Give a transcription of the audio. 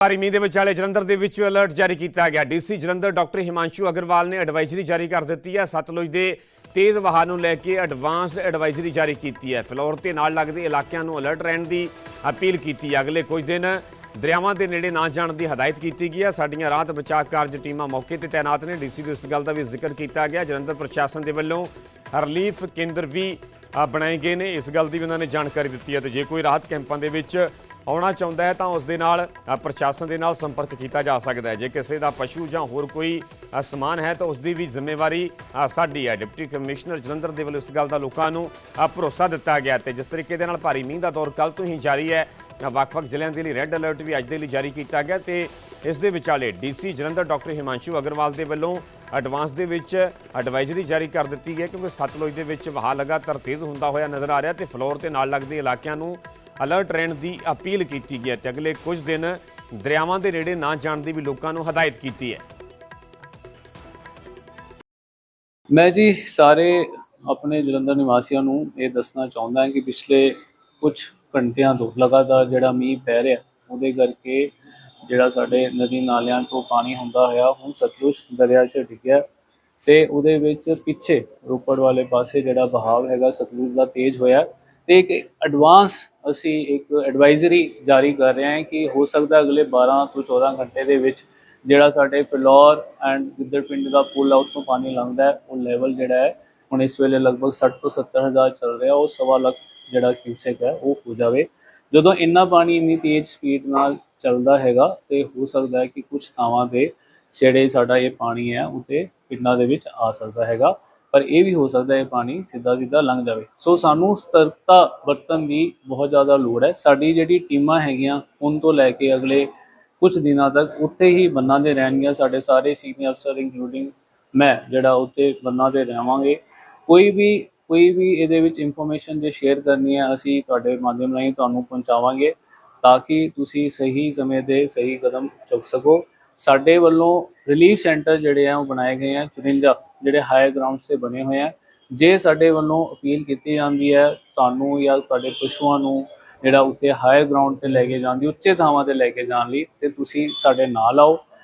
ਭਾਰੀ ਮੀਂਹ ਦੇ ਵਿਚਾਲੇ ਜਲੰਧਰ ਦੇ ਵਿੱਚ ਅਲਰਟ ਜਾਰੀ ਕੀਤਾ ਗਿਆ। ਡੀਸੀ ਜਲੰਧਰ ਡਾਕਟਰ ਹਿਮਾਂਸ਼ੂ ਅਗਰਵਾਲ ਨੇ ਐਡਵਾਈਜ਼ਰੀ ਜਾਰੀ ਕਰ ਦਿੱਤੀ ਹੈ। ਸਤਲੁਜ ਦੇ ਤੇਜ਼ ਵਹਾਅ ਨੂੰ ਲੈ ਕੇ ਐਡਵਾਂਸਡ ਐਡਵਾਈਜ਼ਰੀ ਜਾਰੀ ਕੀਤੀ ਹੈ। ਫਲੋਰ ਤੇ ਨਾਲ ਲੱਗਦੇ ਇਲਾਕਿਆਂ ਨੂੰ ਅਲਰਟ ਰਹਿਣ ਦੀ ਅਪੀਲ ਕੀਤੀ ਹੈ। ਅਗਲੇ ਕੁਝ ਦਿਨ ਦਰਿਆਵਾਂ ਦੇ ਨੇੜੇ ਨਾ ਜਾਣ ਦੀ ਹਦਾਇਤ ਕੀਤੀ ਗਈ ਹੈ। ਸਾਡੀਆਂ ਰਾਹਤ ਬਚਾਅ ਕਾਰਜ ਟੀਮਾਂ ਮੌਕੇ ਤੇ ਤਾਇਨਾਤ ਨੇ। ਡੀਸੀ ਦੀ ਇਸ ਗੱਲ ਦਾ ਵੀ ਜ਼ਿਕਰ ਕੀਤਾ ਗਿਆ। ਜਲੰਧਰ ਪ੍ਰਸ਼ਾਸਨ ਦੇ ਵੱਲੋਂ ਰਿਲੀਫ ਕੇਂਦਰ ਵੀ ਬਣਾਏ ਗਏ ਨੇ। ਇਸ ਗੱਲ ਦੀ ਵੀ ਉਹਨਾਂ ਨੇ ਜਾਣਕਾਰੀ ਦਿੱਤੀ ਹੈ। ਤੇ ਜੇ ਕੋਈ ਰਾਹਤ ਕੈਂਪਾਂ ਦੇ ਵਿੱਚ ਆਉਣਾ ਚਾਹੁੰਦਾ ਹੈ ਤਾਂ ਉਸ ਦੇ ਨਾਲ ਪ੍ਰਸ਼ਾਸਨ ਦੇ ਨਾਲ ਸੰਪਰਕ ਕੀਤਾ ਜਾ ਸਕਦਾ ਹੈ। ਜੇ ਕਿਸੇ ਦਾ ਪਸ਼ੂ ਜਾਂ ਹੋਰ ਕੋਈ ਸਮਾਨ ਹੈ ਤਾਂ ਉਸ ਦੀ ਵੀ ਜ਼ਿੰਮੇਵਾਰੀ ਸਾਡੀ ਹੈ। ਡਿਪਟੀ ਕਮਿਸ਼ਨਰ ਜਲੰਧਰ ਦੇ ਵੱਲੋਂ ਇਸ ਗੱਲ ਦਾ ਲੋਕਾਂ ਨੂੰ ਭਰੋਸਾ ਦਿੱਤਾ ਗਿਆ ਤੇ ਜਿਸ ਤਰੀਕੇ ਦੇ ਨਾਲ ਭਾਰੀ ਮੀਂਹ ਦਾ ਦੌਰ ਕੱਲ ਤੋਂ ਹੀ ਜਾਰੀ ਹੈ ਵੱਖ-ਵੱਖ ਜ਼ਿਲ੍ਹਿਆਂ ਦੇ ਲਈ ਰੈੱਡ ਅਲਰਟ ਵੀ ਅੱਜ ਦੇ ਲਈ ਜਾਰੀ ਕੀਤਾ ਗਿਆ ਤੇ ਇਸ ਦੇ ਵਿਚਾਲੇ ਡੀਸੀ ਜਲੰਧਰ ਡਾਕਟਰ ਹਿਮਾਂਸ਼ੂ ਅਗਰਵਾਲ ਦੇ ਵੱਲੋਂ ਐਡਵਾਂਸ ਦੇ ਵਿੱਚ ਐਡਵਾਈਜ਼ਰੀ ਜਾਰੀ ਕਰ ਦਿੱਤੀ ਗਈ ਹੈ ਕਿਉਂਕਿ ਸਤਲੁਜ ਦੇ ਵਿੱਚ ਵਹਾਅ ਲਗਾਤਾਰ ਤੇਜ਼ ਹੁੰਦਾ ਹੋਇਆ ਨਜ਼ਰ ਆ ਰਿਹਾ ਤੇ ਫਲੋਰ ਤੇ ਨਾਲ ਲੱਗਦੇ ਇਲਾਕਿਆਂ ਨੂੰ ਅਲਰਟ ਰਹਿਣ ਦੀ ਅਪੀਲ ਕੀਤੀ ਗਈ ਹੈ ਤੇ ਅਗਲੇ ਕੁਝ ਦਿਨ ਦਰਿਆਵਾਂ ਦੇ ਨੇੜੇ ਨਾ ਜਾਣ ਦੀ ਵੀ ਲੋਕਾਂ ਨੂੰ ਹਦਾਇਤ ਕੀਤੀ ਹੈ। ਮੈਂ ਜੀ ਸਾਰੇ ਆਪਣੇ ਜਲੰਧਰ ਨਿਵਾਸੀਆਂ ਨੂੰ ਇਹ ਦੱਸਣਾ ਚਾਹੁੰਦਾ ਹਾਂ ਕਿ ਪਿਛਲੇ ਕੁਝ ਘੰਟਿਆਂ ਤੋਂ ਲਗਾਤਾਰ ਜਿਹੜਾ ਮੀਂਹ ਪੈ ਰਿਹਾ, ਉਹਦੇ ਕਰਕੇ ਜਿਹੜਾ ਸਾਡੇ ਨਦੀ ਨਾਲਿਆਂ ਤੋਂ ਪਾਣੀ ਹੁੰਦਾ ਹੋਇਆ, ਹੁਣ ਸਤਲੁਜ ਦਰਿਆ 'ਚ ਡਿੱਗਿਆ ਤੇ ਉਹਦੇ ਵਿੱਚ ਪਿੱਛੇ ਰੋਪੜ ਵਾਲੇ ਪਾਸੇ ਜਿਹੜਾ ਬਹਾਵ ਹੈਗਾ, ਸਤਲੁਜ ਦਾ ਤੇਜ਼ ਹੋਇਆ। ਤੇ ਇੱਕ ਐਡਵਾਂਸ ਅਸੀਂ ਇੱਕ ਐਡਵਾਈਜ਼ਰੀ ਜਾਰੀ ਕਰ ਰਹੇ ਹਾਂ ਕਿ ਹੋ ਸਕਦਾ ਅਗਲੇ 12 ਤੋਂ 14 ਘੰਟੇ ਦੇ ਵਿੱਚ ਜਿਹੜਾ ਸਾਡੇ ਫਿਲੌਰ ਐਂਡ ਗਿੱਦੜ ਪਿੰਡ ਦਾ ਪੁਲ ਆ ਉੱਥੋਂ ਪਾਣੀ ਲੰਘਦਾ ਹੈ, ਉਹ ਲੈਵਲ ਜਿਹੜਾ ਹੈ, ਹੁਣ ਇਸ ਵੇਲੇ ਲਗਭਗ 60 ਤੋਂ 70 ਹਜ਼ਾਰ ਚੱਲ ਰਿਹਾ, ਉਹ ਸਵਾ ਲੱਖ ਜਿਹੜਾ ਕਿਊਸੈਕ ਹੈ, ਉਹ ਹੋ ਜਾਵੇ। ਜਦੋਂ ਇੰਨਾ ਪਾਣੀ, ਇੰਨੀ ਤੇਜ਼ ਸਪੀਡ ਨਾਲ ਚੱਲਦਾ ਹੈਗਾ, ਤੇ ਹੋ ਸਕਦਾ ਹੈ ਕਿ ਕੁਝ ਥਾਵਾਂ ਤੇ ਜਿਹੜੇ ਸਾਡਾ ਇਹ ਪਾਣੀ ਹੈ ਉਤੇ ਪਿੰਡਾਂ ਦੇ ਵਿੱਚ ਆ ਸਕਦਾ ਹੈਗਾ। ਪਰ ਇਹ ਵੀ ਹੋ ਸਕਦਾ ਹੈ ਇਹ ਪਾਣੀ ਸਿੱਧਾ ਸਿੱਧਾ ਲੰਘ ਜਾਵੇ। ਸੋ ਸਾਨੂੰ ਸਤਰਕਤਾ ਵਰਤਣ ਦੀ ਬਹੁਤ ਜ਼ਿਆਦਾ ਲੋੜ ਹੈ। ਸਾਡੀ ਜਿਹੜੀ ਟੀਮਾਂ ਹੈਗੀਆਂ ਹੁਣ ਤੋਂ ਲੈ ਕੇ ਅਗਲੇ ਕੁਝ ਦਿਨਾਂ ਤੱਕ ਉੱਥੇ ਹੀ ਬੰਨਾਂ ਦੇ ਰਹਿਣਗੀਆਂ ਸਾਡੇ ਸਾਰੇ ਸੀਨੀਅਰ ਅਫਸਰ ਇਨਕਲੂਡਿੰਗ ਮੈਂ, ਜਿਹੜਾ ਉੱਥੇ ਬੰਨਾਂ ਦੇ ਰਹਾਂਗੇ। ਕੋਈ ਵੀ ਕੋਈ ਵੀ ਇਹਦੇ ਵਿੱਚ ਇਨਫੋਰਮੇਸ਼ਨ ਜੇ ਸ਼ੇਅਰ ਕਰਨੀ ਹੈ, ਅਸੀਂ ਤੁਹਾਡੇ ਮਾਧਿਅਮ ਰਾਹੀਂ ਤੁਹਾਨੂੰ ਪਹੁੰਚਾਵਾਂਗੇ ਤਾਂ ਕਿ ਤੁਸੀਂ ਸਹੀ ਸਮੇਂ ਤੇ ਸਹੀ ਕਦਮ ਚੁੱਕ ਸਕੋ। ਸਾਡੇ ਵੱਲੋਂ ਰਿਲੀਫ ਸੈਂਟਰ ਜਿਹੜੇ ਆ, ਉਹ ਬਣਾਏ ਗਏ ਆ 54 ਜਿਹੜੇ ਹਾਈ ਗਰਾਊਂਡ ਸੇ ਬਣੇ ਹੋਏ ਆ। ਜੇ ਸਾਡੇ ਵੱਲੋਂ ਅਪੀਲ ਕੀਤੀ ਜਾਂਦੀ ਹੈ, ਤੁਹਾਨੂੰ ਜਾਂ ਤੁਹਾਡੇ ਪਸ਼ੂਆਂ ਨੂੰ ਜਿਹੜਾ ਉੱਥੇ ਹਾਇਰ ਗਰਾਊਂਡ ਤੇ ਲੈ ਕੇ ਜਾਣ ਦੀ, ਉੱਚੇ ਥਾਵਾਂ ਤੇ ਲੈ ਕੇ ਜਾਣ ਲਈ, ਤੇ ਤੁਸੀਂ ਸਾਡੇ ਨਾਲ ਆਓ।